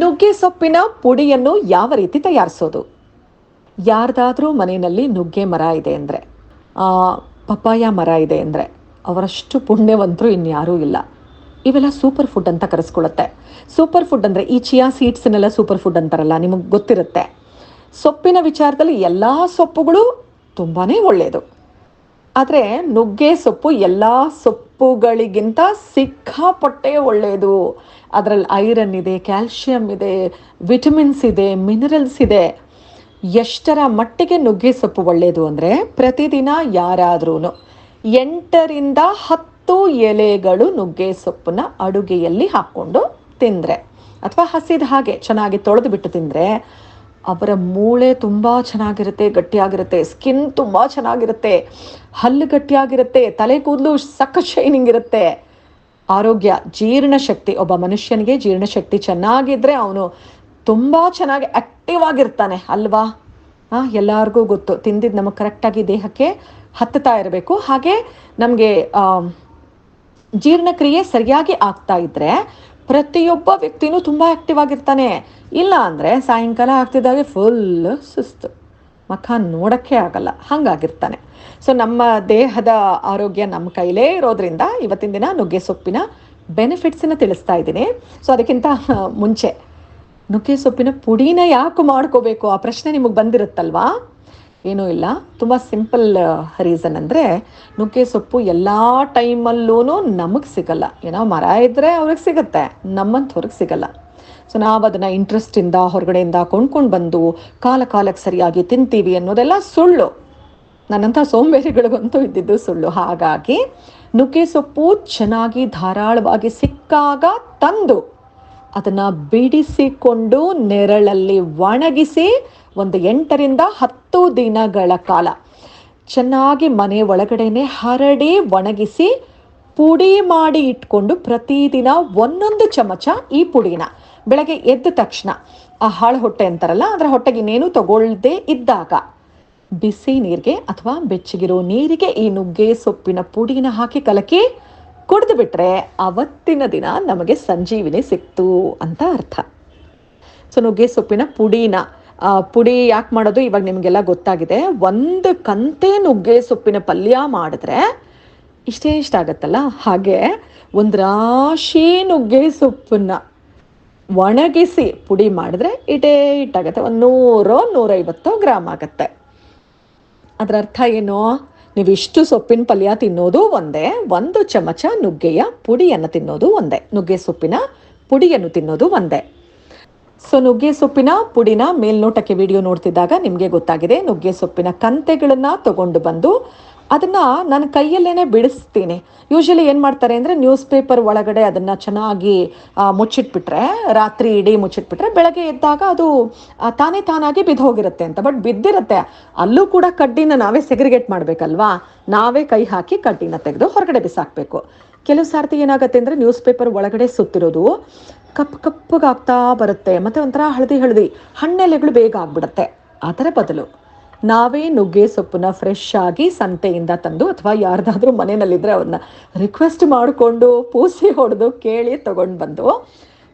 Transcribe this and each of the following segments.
ನುಗ್ಗೆ ಸೊಪ್ಪಿನ ಪುಡಿಯನ್ನು ಯಾವ ರೀತಿ ತಯಾರಿಸೋದು? ಯಾರ್ದಾದ್ರೂ ಮನೆಯಲ್ಲಿ ನುಗ್ಗೆ ಮರ ಇದೆ ಅಂದರೆ ಪಪ್ಪಾಯ ಮರ ಇದೆ ಅಂದರೆ, ಅವರಷ್ಟು ಪುಣ್ಯವಂತರು ಇನ್ಯಾರೂ ಇಲ್ಲ. ಇವೆಲ್ಲ ಸೂಪರ್ ಫುಡ್ ಅಂತ ಕರೆಸ್ಕೊಳ್ಳುತ್ತೆ. ಸೂಪರ್ ಫುಡ್ ಅಂದರೆ ಈ ಚಿಯಾ ಸೀಡ್ಸ್ನೆಲ್ಲ ಸೂಪರ್ ಫುಡ್ ಅಂತಾರಲ್ಲ, ನಿಮಗೆ ಗೊತ್ತಿರುತ್ತೆ. ಸೊಪ್ಪಿನ ವಿಚಾರದಲ್ಲಿ ಎಲ್ಲ ಸೊಪ್ಪುಗಳು ತುಂಬಾ ಒಳ್ಳೆಯದು ಆದರೆ ನುಗ್ಗೆ ಸೊಪ್ಪು ಎಲ್ಲ ಸೊಪ್ಪುಗಳಿಗಿಂತ ಸಿಕ್ಕಾಪಟ್ಟೆ ಒಳ್ಳೆಯದು. ಅದರಲ್ಲಿ ಐರನ್ ಇದೆ, ಕ್ಯಾಲ್ಶಿಯಂ ಇದೆ, ವಿಟಮಿನ್ಸ್ ಇದೆ, ಮಿನರಲ್ಸ್ ಇದೆ. ಎಷ್ಟರ ಮಟ್ಟಿಗೆ ನುಗ್ಗೆ ಸೊಪ್ಪು ಒಳ್ಳೆಯದು ಅಂದರೆ ಪ್ರತಿದಿನ ಯಾರಾದ್ರೂ ಎಂಟರಿಂದ ಹತ್ತು ಎಲೆಗಳು ನುಗ್ಗೆ ಸೊಪ್ಪನ್ನ ಅಡುಗೆಯಲ್ಲಿ ಹಾಕ್ಕೊಂಡು ತಿಂದರೆ. ಅಥವಾ ಹಸಿದ ಹಾಗೆ ಚೆನ್ನಾಗಿ ತೊಳೆದು ಬಿಟ್ಟು ತಿಂದರೆ ಅವರ ಮೂಳೆ ತುಂಬ ಚೆನ್ನಾಗಿರುತ್ತೆ, ಗಟ್ಟಿಯಾಗಿರುತ್ತೆ ಸ್ಕಿನ್ ತುಂಬ ಚೆನ್ನಾಗಿರುತ್ತೆ, ಹಲ್ಲು ಗಟ್ಟಿಯಾಗಿರುತ್ತೆ, ತಲೆ ಕೂದಲು ಸಕ್ಕ ಶೈನಿಂಗ್ ಇರುತ್ತೆ. ಆರೋಗ್ಯ ಜೀರ್ಣಶಕ್ತಿ ಒಬ್ಬ ಮನುಷ್ಯನಿಗೆ ಜೀರ್ಣಶಕ್ತಿ ಚೆನ್ನಾಗಿದ್ದರೆ ಅವನು ತುಂಬ ಚೆನ್ನಾಗಿ ಆ್ಯಕ್ಟಿವ್ ಆಗಿರ್ತಾನೆ, ಅಲ್ವಾ? ಹಾಂ ಎಲ್ಲರಿಗೂ ಗೊತ್ತು ತಿಂದಿದ್ದು ನಮಗೆ ಕರೆಕ್ಟಾಗಿ ದೇಹಕ್ಕೆ ಹತ್ತುತ್ತಾ ಇರಬೇಕು. ಹಾಗೆ ನಮಗೆ ಜೀರ್ಣಕ್ರಿಯೆ ಸರಿಯಾಗಿ ಆಗ್ತಾ ಇದ್ದರೆ ಪ್ರತಿಯೊಬ್ಬ ವ್ಯಕ್ತಿನೂ ತುಂಬ ಆ್ಯಕ್ಟಿವ್ ಆಗಿರ್ತಾನೆ. ಇಲ್ಲ ಅಂದರೆ ಸಾಯಂಕಾಲ ಆಗ್ತಿದ್ದಾಗೆ ಫುಲ್ ಸುಸ್ತು. ಮಖ ನೋಡೋಕ್ಕೆ ಆಗಲ್ಲ. ಹಾಗಾಗಿರ್ತಾನೆ. ಸೊ ನಮ್ಮ ದೇಹದ ಆರೋಗ್ಯ ನಮ್ಮ ಕೈಲೇ ಇರೋದ್ರಿಂದ ಇವತ್ತಿನ ದಿನ ನುಗ್ಗೆ ಸೊಪ್ಪಿನ ಬೆನಿಫಿಟ್ಸನ್ನು ತಿಳಿಸ್ತಾ ಇದ್ದೀನಿ. ಸೊ ಅದಕ್ಕಿಂತ ಮುಂಚೆ, ನುಗ್ಗೆ ಸೊಪ್ಪಿನ ಪುಡಿನ ಯಾಕೆ ಮಾಡ್ಕೋಬೇಕು? ಆ ಪ್ರಶ್ನೆ ನಿಮಗೆ ಬಂದಿರುತ್ತಲ್ವಾ? ಏನೂ ಇಲ್ಲ. ತುಂಬ ಸಿಂಪಲ್ ರೀಸನ್ ಅಂದರೆ ನುಗ್ಗೆ ಸೊಪ್ಪು ಎಲ್ಲ ಟೈಮಲ್ಲೂ ನಮಗೆ ಸಿಗಲ್ಲ. ಏನೋ ಮರ ಇದ್ದರೆ ಅವ್ರಿಗೆ ಸಿಗುತ್ತೆ, ನಮ್ಮಂಥವ್ರಿಗೆ ಸಿಗಲ್ಲ. ಸೊ ನಾವು ಅದನ್ನು ಇಂಟ್ರೆಸ್ಟಿಂದ ಹೊರಗಡೆಯಿಂದ ಕೊಂಡ್ಕೊಂಡು ಬಂದು ಕಾಲ ಕಾಲಕ್ಕೆ ಸರಿಯಾಗಿ ತಿಂತೀವಿ ಅನ್ನೋದೆಲ್ಲ ಸುಳ್ಳು. ನನ್ನಂಥ ಸೋಂಬೇರಿಗಳಿಗಂತೂ ಇದ್ದಿದ್ದು ಸುಳ್ಳು. ಹಾಗಾಗಿ ನುಗ್ಗೆ ಸೊಪ್ಪು ಚೆನ್ನಾಗಿ ಧಾರಾಳವಾಗಿ ಸಿಕ್ಕಾಗ ತಂದು ಅದನ್ನು ಬಿಡಿಸಿಕೊಂಡು ನೆರಳಲ್ಲಿ ಒಣಗಿಸಿ ಒಂದು ಎಂಟರಿಂದ ಹತ್ತು ದಿನಗಳ ಕಾಲ ಚೆನ್ನಾಗಿ ಮನೆ ಒಳಗಡೆನೆ ಹರಡಿ ಒಣಗಿಸಿ ಪುಡಿ ಮಾಡಿ ಇಟ್ಕೊಂಡು ಪ್ರತಿದಿನ ಒಂದೊಂದು ಚಮಚ ಈ ಪುಡಿನ ಬೆಳಗ್ಗೆ ಎದ್ದ ತಕ್ಷಣ. ಆ ಹಾಳು ಹೊಟ್ಟೆ ಅಂತಾರಲ್ಲ, ಅದರ ಹೊಟ್ಟೆಗೆ ಇನ್ನೇನು ತಗೊಳ್ಳದೆ ಇದ್ದಾಗ ಬಿಸಿ ನೀರಿಗೆ ಅಥವಾ ಬೆಚ್ಚಗಿರೋ ನೀರಿಗೆ ಈ ನುಗ್ಗೆ ಸೊಪ್ಪಿನ ಪುಡಿನ ಹಾಕಿ ಕಲಕಿ ಕುಡಿದು ಬಿಟ್ರೆ ಅವತ್ತಿನ ದಿನ ನಮಗೆ ಸಂಜೀವಿನಿ ಸಿಕ್ತು ಅಂತ ಅರ್ಥ. ಸೊ ನುಗ್ಗೆ ಸೊಪ್ಪಿನ ಪುಡಿನ ಪುಡಿ ಯಾಕೆ ಮಾಡೋದು ಇವಾಗ ನಿಮಗೆಲ್ಲ ಗೊತ್ತಾಗಿದೆ. ಒಂದು ಕಂತೆ ನುಗ್ಗೆ ಸೊಪ್ಪಿನ ಪಲ್ಯ ಮಾಡಿದ್ರೆ ಇಷ್ಟೇ ಇಷ್ಟ ಆಗುತ್ತಲ್ಲ? ಹಾಗೆ ಒಂದು ರಾಶಿ ನುಗ್ಗೆ ಸೊಪ್ಪನ್ನ ಒಣಗಿಸಿ ಪುಡಿ ಮಾಡಿದ್ರೆ ಇಟೇ ಇಟ್ಟಾಗತ್ತೆ ಒಂದು ನೂರೋ ನೂರೈವತ್ತೋ ಗ್ರಾಮ್ ಆಗುತ್ತೆ. ಅದರ ಅರ್ಥ ಏನು? ನೀವು ಇಷ್ಟು ಸೊಪ್ಪಿನ ಪಲ್ಯ ತಿನ್ನೋದು ಒಂದೇ, ಒಂದು ಚಮಚ ನುಗ್ಗೆಯ ಪುಡಿಯನ್ನು ತಿನ್ನೋದು ಒಂದೇ. ನುಗ್ಗೆ ಸೊಪ್ಪಿನ ಪುಡಿಯನ್ನು ತಿನ್ನೋದು ಒಂದೇ. ಸೊ ನುಗ್ಗೆ ಸೊಪ್ಪಿನ ಪುಡಿನ ಮೇಲ್ನೋಟಕ್ಕೆ ವಿಡಿಯೋ ನೋಡ್ತಿದ್ದಾಗ ನಿಮಗೆ ಗೊತ್ತಾಗಿದೆ, ನುಗ್ಗೆ ಸೊಪ್ಪಿನ ಕಂತೆಗಳನ್ನು ತಗೊಂಡು ಬಂದು ಅದನ್ನು ನನ್ನ ಕೈಯಲ್ಲೇನೆ ಬಿಡಿಸ್ತೀನಿ. ಯೂಶಲಿ ಏನು ಮಾಡ್ತಾರೆ ಅಂದರೆ ನ್ಯೂಸ್ ಪೇಪರ್ ಒಳಗಡೆ ಅದನ್ನು ಚೆನ್ನಾಗಿ ಆ, ಮುಚ್ಚಿಟ್ಬಿಟ್ರೆ ರಾತ್ರಿ ಇಡೀ ಮುಚ್ಚಿಟ್ಬಿಟ್ರೆ ಬೆಳಗ್ಗೆ ಎದ್ದಾಗ ಅದು ತಾನೇ ತಾನಾಗಿ ಬಿದ್ದು ಹೋಗಿರುತ್ತೆ ಅಂತ. ಬಟ್ ಬಿದ್ದಿರುತ್ತೆ. ಅಲ್ಲೂ ಕೂಡ ಕಡ್ಡಿನ ನಾವೇ ಸೆಗ್ರಿಗೇಟ್ ಮಾಡಬೇಕಲ್ವಾ? ನಾವೇ ಕೈ ಹಾಕಿ ಕಡ್ಡಿನ ತೆಗೆದು ಹೊರಗಡೆ ಬಿಸಾಕಬೇಕು. ಕೆಲವು ಸಾರ್ತಿ ಏನಾಗುತ್ತೆ ಅಂದರೆ ನ್ಯೂಸ್ ಪೇಪರ್ ಒಳಗಡೆ ಸುತ್ತಿರೋದು ಕಪ್ಪು ಕಪ್ಪಗಾಗ್ತಾ ಬರುತ್ತೆ. ಮತ್ತು ಒಂಥರ ಹಳದಿ ಹಳದಿ ಹಣ್ಣೆಲೆಗಳು ಬೇಗ ಆಗ್ಬಿಡುತ್ತೆ. ಅದರ ಬದಲು. ನಾವೇ ನುಗ್ಗೆ ಸೊಪ್ಪನ್ನ ಫ್ರೆಶ್ ಆಗಿ ಸಂತೆಯಿಂದ ತಂದು ಅಥವಾ ಯಾರ್ದಾದ್ರೂ ಮನೆಯಲ್ಲಿದ್ದರೆ ಅವ್ರನ್ನ ರಿಕ್ವೆಸ್ಟ್ ಮಾಡಿಕೊಂಡು ಪೂಸಿ ಹೊಡೆದು ಕೇಳಿ ತಗೊಂಡು ಬಂದು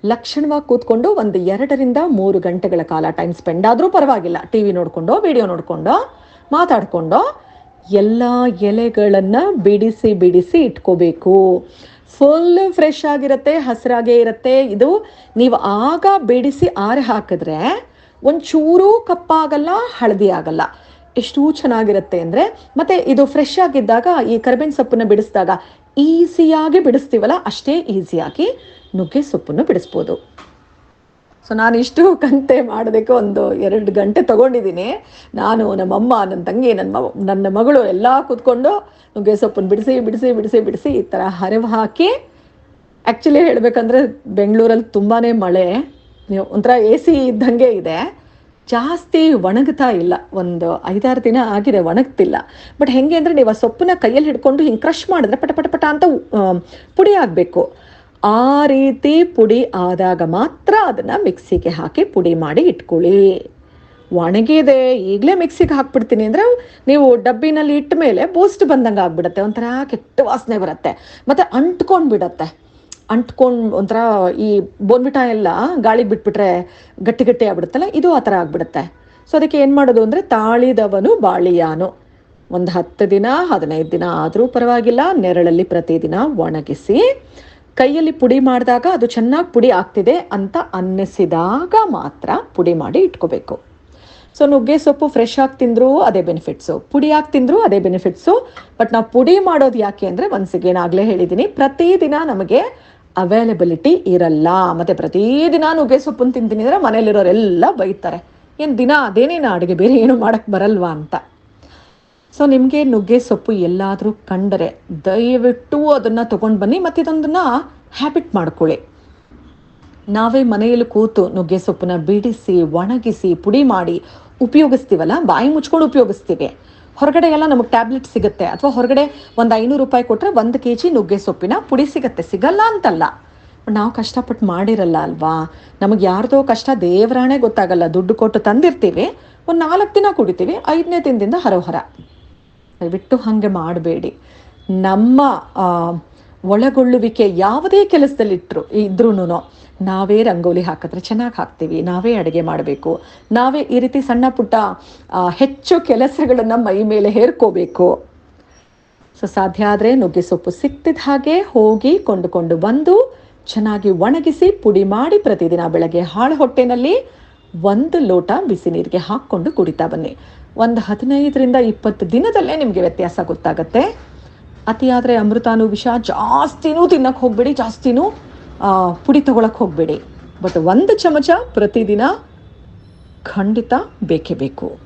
ಲಕ್ಷಣವಾಗಿ ಕೂತ್ಕೊಂಡು ಒಂದು ಎರಡರಿಂದ ಮೂರು ಗಂಟೆಗಳ ಕಾಲ ಟೈಮ್ ಸ್ಪೆಂಡ್ ಆದರೂ ಪರವಾಗಿಲ್ಲ. ಟಿ ವಿ ನೋಡಿಕೊಂಡು ವಿಡಿಯೋ ನೋಡಿಕೊಂಡು, ಮಾತಾಡಿಕೊಂಡು ಎಲ್ಲ ಎಲೆಗಳನ್ನು ಬಿಡಿಸಿ ಬಿಡಿಸಿ ಇಟ್ಕೋಬೇಕು. ಫುಲ್ ಫ್ರೆಶ್ ಆಗಿರುತ್ತೆ, ಹಸಿರಾಗೇ ಇರುತ್ತೆ. ಇದು ನೀವು ಆಗ ಬಿಡಿಸಿ, ಆರೆ ಹಾಕಿದ್ರೆ ಒಂಚೂರೂ ಕಪ್ಪಾಗಲ್ಲ, ಹಳದಿ ಆಗಲ್ಲ. ಎಷ್ಟು ಚೆನ್ನಾಗಿರುತ್ತೆ ಅಂದರೆ, ಮತ್ತೆ ಇದು ಫ್ರೆಶ್ ಆಗಿದ್ದಾಗ, ಈ ಕರಿಬೇವಿನ ಸೊಪ್ಪನ್ನ ಬಿಡಿಸಿದಾಗ ಈಸಿಯಾಗಿ ಬಿಡಿಸ್ತೀವಲ್ಲ, ಅಷ್ಟೇ ಈಸಿಯಾಗಿ ನುಗ್ಗೆ ಸೊಪ್ಪನ್ನು ಬಿಡಿಸ್ಬೋದು. ಸೊ ನಾನು ಇಷ್ಟು ಕಂತೆ ಮಾಡೋದಕ್ಕೆ ಒಂದು ಎರಡು ಗಂಟೆ ತಗೊಂಡಿದ್ದೀನಿ. ನಾನು ನಮ್ಮಮ್ಮ ನನ್ನ ತಂಗಿ ನನ್ನ ನನ್ನ ಮಗಳು ಎಲ್ಲ ಕೂತ್ಕೊಂಡು ನುಗ್ಗೆ ಸೊಪ್ಪನ್ನು ಬಿಡಿಸಿ ಬಿಡಿಸಿ ಬಿಡಿಸಿ ಬಿಡಿಸಿ ಈ ಥರ ಹರಿವು ಹಾಕಿ ಆ್ಯಕ್ಚುಲಿ ಹೇಳಬೇಕಂದ್ರೆ ಬೆಂಗಳೂರಲ್ಲಿ ತುಂಬಾ ಮಳೆ. ನೀವು ಒಂಥರ ಎ ಸಿ ಇದ್ದಂಗೆ ಇದೆ. ಜಾಸ್ತಿ ಒಣಗ್ತಾ ಇಲ್ಲ. ಒಂದು ಐದಾರು ದಿನ ಆಗಿದೆ ಒಣಗ್ತಿಲ್ಲ. ಬಟ್ ಹೆಂಗೆ ಅಂದರೆ ನೀವು ಆ ಸೊಪ್ಪನ್ನ ಕೈಯಲ್ಲಿ ಹಿಡ್ಕೊಂಡು ಹಿಂಗೆ ಕ್ರಷ್ ಮಾಡಿದ್ರೆ ಪಟ ಪಟ ಪಟ ಅಂತ ಪುಡಿ ಆಗಬೇಕು. ಆ ರೀತಿ ಪುಡಿ ಆದಾಗ ಮಾತ್ರ ಅದನ್ನು ಮಿಕ್ಸಿಗೆ ಹಾಕಿ ಪುಡಿ ಮಾಡಿ ಇಟ್ಕೊಳ್ಳಿ. ಒಣಗಿದೆ, ಈಗಲೇ ಮಿಕ್ಸಿಗೆ ಹಾಕ್ಬಿಡ್ತೀನಿ ಅಂದರೆ ನೀವು ಡಬ್ಬಿನಲ್ಲಿ ಇಟ್ಟ ಮೇಲೆ ಬೂಸ್ಟ್ ಬಂದಂಗೆ ಆಗ್ಬಿಡುತ್ತೆ. ಒಂಥರ ಕೆಟ್ಟ ವಾಸನೆ ಬರುತ್ತೆ. ಮತ್ತು ಅಂಟ್ಕೊಂಡು ಬಿಡತ್ತೆ ಅಂಟ್ಕೊಂಡು ಒಂಥರ ಈ ಬೋನ್ಬಿಟ ಎಲ್ಲ ಗಾಳಿಗೆ ಬಿಟ್ಬಿಟ್ರೆ ಗಟ್ಟಿ ಗಟ್ಟಿ ಆಗ್ಬಿಡುತ್ತಲ್ಲ, ಇದು ಆ ಥರ ಆಗ್ಬಿಡುತ್ತೆ. ಸೊ ಅದಕ್ಕೆ ಏನು ಮಾಡೋದು ಅಂದರೆ ತಾಳಿದವನು ಬಾಳಿಯಾನು. ಒಂದು ಹತ್ತು ದಿನ, ಹದಿನೈದು ದಿನ ಆದರೂ ಪರವಾಗಿಲ್ಲ, ನೆರಳಲ್ಲಿ ಪ್ರತಿದಿನ ಒಣಗಿಸಿ, ಕೈಯಲ್ಲಿ ಪುಡಿ ಮಾಡಿದಾಗ ಅದು ಚೆನ್ನಾಗಿ ಪುಡಿ ಆಗ್ತಿದೆ ಅಂತ ಅನ್ನಿಸಿದಾಗ ಮಾತ್ರ ಪುಡಿ ಮಾಡಿ ಇಟ್ಕೋಬೇಕು. ಸೊ ನುಗ್ಗೆ ಸೊಪ್ಪು ಫ್ರೆಶ್ ಆಗಿ ತಿಂದರೂ ಅದೇ ಬೆನಿಫಿಟ್ಸು ಪುಡಿ ಆಗಿ ತಿಂದರೂ ಅದೇ ಬೆನಿಫಿಟ್ಸು ಬಟ್ ನಾವು ಪುಡಿ ಮಾಡೋದು ಯಾಕೆ ಅಂದರೆ ಮನಸ್ಸಿಗೆ ಆಗಲೇ ಹೇಳಿದ್ದೀನಿ ಪ್ರತಿದಿನ ನಮಗೆ ಅವೈಲಬಿಲಿಟಿ ಇರಲ್ಲ. ಮತ್ತು ಪ್ರತಿದಿನ ನುಗ್ಗೆ ಸೊಪ್ಪನ್ನು ತಿಂತೀನಿ ಅಂದರೆ ಮನೇಲಿರೋರೆಲ್ಲ ಬೈತಾರೆ. ಏನು ದಿನ ಅದೇನೇನು ಅಡುಗೆ ಬೇರೆ ಏನು ಮಾಡೋಕ್ಕೆ ಬರಲ್ವಾ ಅಂತ. ಸೊ ನಿಮಗೆ ನುಗ್ಗೆ ಸೊಪ್ಪು ಎಲ್ಲಾದರೂ ಕಂಡರೆ ದಯವಿಟ್ಟು ಅದನ್ನು ತೊಗೊಂಡು ಬನ್ನಿ, ಮತ್ತು ಇದೊಂದನ್ನು ಹ್ಯಾಬಿಟ್ ಮಾಡ್ಕೊಳ್ಳಿ. ನಾವೇ ಮನೆಯಲ್ಲಿ ಕೂತು ನುಗ್ಗೆ ಸೊಪ್ಪನ್ನ ಬಿಡಿಸಿ, ಒಣಗಿಸಿ, ಪುಡಿ ಮಾಡಿ ಉಪಯೋಗಿಸ್ತೀವಲ್ಲ, ಬಾಯಿ ಮುಚ್ಕೊಂಡು ಉಪಯೋಗಿಸ್ತೀವಿ. ಹೊರಗಡೆ ಎಲ್ಲ ನಮಗೆ ಟ್ಯಾಬ್ಲೆಟ್ ಸಿಗುತ್ತೆ. ಅಥವಾ ಹೊರಗಡೆ ಒಂದು ಐನೂರು ರೂಪಾಯಿ ಕೊಟ್ಟರೆ ಒಂದು ಕೆ ಜಿ ನುಗ್ಗೆ ಸೊಪ್ಪಿನ ಪುಡಿ ಸಿಗುತ್ತೆ. ಸಿಗಲ್ಲ ಅಂತಲ್ಲ. ನಾವು ಕಷ್ಟಪಟ್ಟು ಮಾಡಿರಲ್ಲ ಅಲ್ವಾ? ನಮಗೆ ಯಾರ್ದೋ ಕಷ್ಟ ದೇವರಾಣೆ ಗೊತ್ತಾಗಲ್ಲ. ದುಡ್ಡು ಕೊಟ್ಟು ತಂದಿರ್ತೀವಿ. ಒಂದು ನಾಲ್ಕು ದಿನ ಕುಡಿತೀವಿ. ಐದನೇ ದಿನದಿಂದ ಹರೋಹರ. ದಯವಿಟ್ಟು ಹಾಗೆ ಮಾಡಬೇಡಿ. ನಮ್ಮ ಒಳಗೊಳ್ಳುವಿಕೆ ಯಾವುದೇ ಕೆಲಸದಲ್ಲಿಟ್ಟರು ಇದ್ರೂ ನಾವೇ ರಂಗೋಲಿ ಹಾಕಿದ್ರೆ ಚೆನ್ನಾಗಿ ಹಾಕ್ತೀವಿ, ನಾವೇ ಅಡುಗೆ ಮಾಡಬೇಕು, ನಾವೇ ಈ ರೀತಿ ಸಣ್ಣ ಪುಟ್ಟ ಹೆಚ್ಚು ಕೆಲಸಗಳನ್ನು ಮೈ ಮೇಲೆ ಹೇರ್ಕೋಬೇಕು. ಸೊ ಸಾಧ್ಯ ಆದರೆ ನುಗ್ಗೆ ಸೊಪ್ಪು ಸಿಕ್ತಿದ್ದ ಹಾಗೆ ಹೋಗಿ ಕೊಂಡುಕೊಂಡು ಬಂದು ಚೆನ್ನಾಗಿ ಒಣಗಿಸಿ ಪುಡಿ ಮಾಡಿ ಪ್ರತಿದಿನ ಬೆಳಗ್ಗೆ ಹಾಳು ಹೊಟ್ಟೆನಲ್ಲಿ ಒಂದು ಲೋಟ ಬಿಸಿ ನೀರಿಗೆ ಹಾಕ್ಕೊಂಡು ಕುಡಿತಾ ಬನ್ನಿ. ಒಂದು ಹದಿನೈದರಿಂದ ಇಪ್ಪತ್ತು ದಿನದಲ್ಲೇ ನಿಮಗೆ ವ್ಯತ್ಯಾಸ ಗೊತ್ತಾಗುತ್ತೆ. ಅತಿಯಾದರೆ ಅಮೃತಾನು ವಿಷ ಜಾಸ್ತಿನೂ ತಿನ್ನಕ್ಕೆ ಹೋಗಬೇಡಿ, ಜಾಸ್ತಿನೂ ಪುಡಿ ತಗೊಳಕ್ಕೆ ಹೋಗಬೇಡಿ. ಬಟ್ ಒಂದು ಚಮಚ ಪ್ರತಿದಿನ ಖಂಡಿತ ಬೇಕೇ ಬೇಕು.